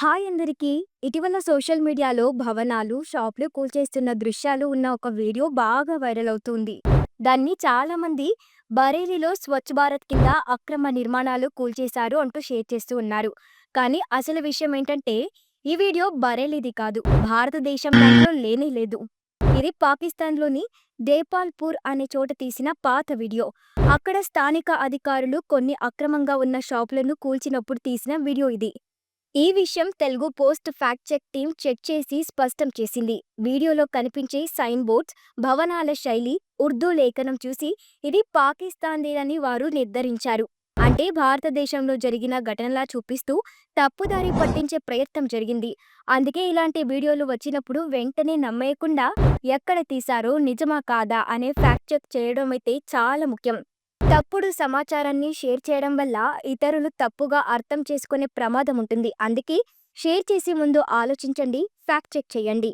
Hi అందరికీ! ఇటీవల social మీడియాలో భవనాలు, షాపులు కూల్చేస్తున్న దృశ్యాలు ఉన్న ఒక వీడియో బాగా వైరల్ అవుతుంది. దాన్ని చాలామంది బరేలీలో స్వచ్ఛ భారత్ కింద అక్రమ నిర్మాణాలు కూల్చేశారు అంటూ షేర్ చేస్తూ ఉన్నారు. కానీ అసలు విషయం ఏంటంటే ఈ వీడియో బరేలీది కాదు. భారతదేశం దాంట్లో లేనే లేదు. ఇది పాకిస్తాన్‌లోని దేపాల్పూర్ అనే చోట తీసిన పాత వీడియో. అక్కడ స్థానిక అధికారులు కొన్ని అక్రమంగా ఉన్న షాపులను కూల్చినప్పుడు తీసిన వీడియో ఇది. ఈ విషయం Telugu post fact check team check చేసి స్పష్టం చేసింది. వీడియోలో కనిపించే సైన్ బోర్డ్స్, భవనాల శైలి, ఉర్దూ లేఖనం చూసి ఇది పాకిస్తాన్దేనని వారు నిర్ధారించారు. అంటే భారతదేశంలో జరిగిన ఘటనలా చూపిస్తూ తప్పుదారి పట్టించే ప్రయత్నం జరిగింది. అందుకే ఇలాంటి వీడియోలు వచ్చినప్పుడు వెంటనే నమ్మేయకుండా ఎక్కడ తీశారో, నిజమా కాదా అనే ఫ్యాక్ట్ చెక్ చేయడమైతే చాలా ముఖ్యం. తప్పుడు సమాచారాన్ని షేర్ చేయడం వల్ల ఇతరులు తప్పుగా అర్థం చేసుకునే ప్రమాదం ఉంటుంది. అందుకే షేర్ చేసే ముందు ఆలోచించండి, ఫ్యాక్ట్ చెక్ చేయండి.